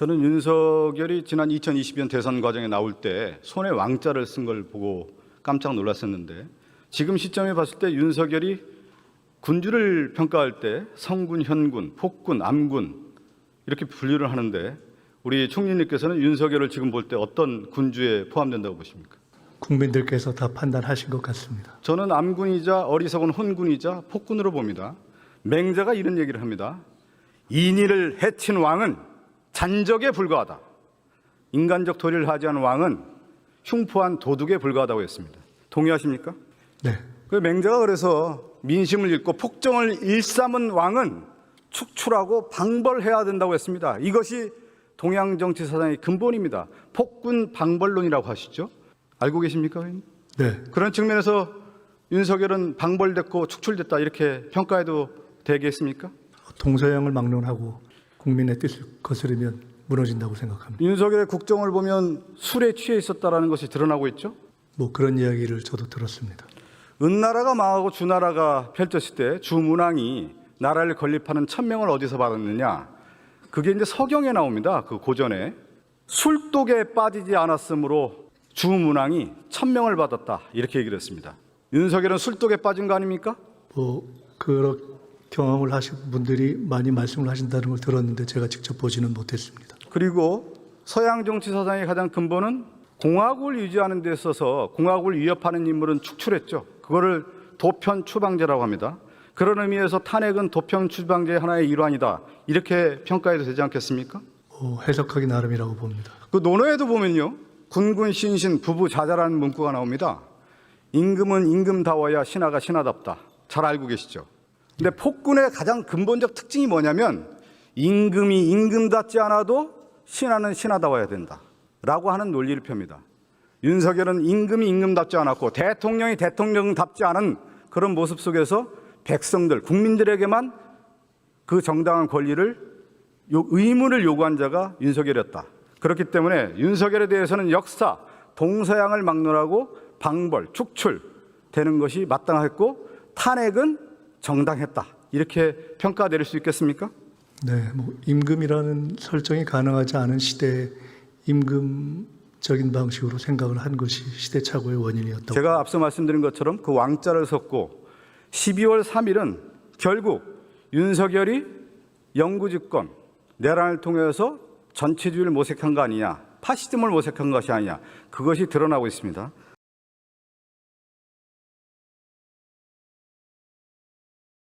저는 윤석열이 지난 2020년 대선 과정에 나올 때 손에 왕자를 쓴 걸 보고 깜짝 놀랐었는데 지금 시점에 봤을 때 윤석열이 군주를 평가할 때 성군, 현군, 폭군, 암군 이렇게 분류를 하는데 우리 총리님께서는 윤석열을 지금 볼 때 어떤 군주에 포함된다고 보십니까? 국민들께서 다 판단하신 것 같습니다. 저는 암군이자 어리석은 혼군이자 폭군으로 봅니다. 맹자가 이런 얘기를 합니다. 인의를 해친 왕은 잔적에 불과하다. 인간적 도리를 하지 않은 왕은 흉포한 도둑에 불과하다고 했습니다. 동의하십니까? 네, 그 맹자가 그래서 민심을 읽고 폭정을 일삼은 왕은 축출하고 방벌해야 된다고 했습니다. 이것이 동양 정치 사상의 근본입니다. 폭군 방벌론이라고 하시죠? 알고 계십니까? 의원님? 네, 그런 측면에서 윤석열은 방벌됐고 축출됐다 이렇게 평가해도 되겠습니까? 동서양을 막론하고 국민의 뜻을 거스르면 무너진다고 생각합니다. 윤석열의 국정을 보면 술에 취해 있었다라는 것이 드러나고 있죠. 뭐 그런 이야기를 저도 들었습니다. 은나라가 망하고 주나라가 펼쳤을 때 주문왕이 나라를 건립하는 천명을 어디서 받았느냐? 그게 이제 서경에 나옵니다. 그 고전에 술독에 빠지지 않았으므로 주문왕이 천명을 받았다 이렇게 얘기를 했습니다. 윤석열은 술독에 빠진 거 아닙니까? 뭐 그런 경험을 하신 분들이 많이 말씀을 하신다는 걸 들었는데 제가 직접 보지는 못했습니다. 그리고 서양 정치 사상의 가장 근본은 공화국을 유지하는 데 있어서 공화국을 위협하는 인물은 축출했죠. 그거를 도편 추방제라고 합니다. 그런 의미에서 탄핵은 도편 추방제의 하나의 일환이다. 이렇게 평가해도 되지 않겠습니까? 뭐 해석하기 나름이라고 봅니다. 그 논어에도 보면요. 군군 신신 부부 자자라는 문구가 나옵니다. 임금은 임금다워야 신하가 신하답다. 잘 알고 계시죠? 근데 폭군의 가장 근본적 특징이 뭐냐면 임금이 임금답지 않아도 신하는 신하다워야 된다. 라고 하는 논리를 펴니다. 윤석열은 임금이 임금답지 않았고 대통령이 대통령답지 않은 그런 모습 속에서 백성들, 국민들에게만 그 정당한 권리를 요- 의무를 요구한 자가 윤석열이었다. 그렇기 때문에 윤석열에 대해서는 역사, 동서양을 막론하고 방벌, 축출 되는 것이 마땅했고 탄핵은 정당했다. 이렇게 평가 내릴 수 있겠습니까? 네, 뭐 임금이라는 설정이 가능하지 않은 시대에 임금적인 방식으로 생각을 한 것이 시대착오의 원인이었다고. 제가 앞서 말씀드린 것처럼 그 왕자를 섰고 12월 3일은 결국 윤석열이 영구집권 내란을 통해서 전체주의를 모색한 거 아니냐 파시즘을 모색한 것이 아니냐 그것이 드러나고 있습니다.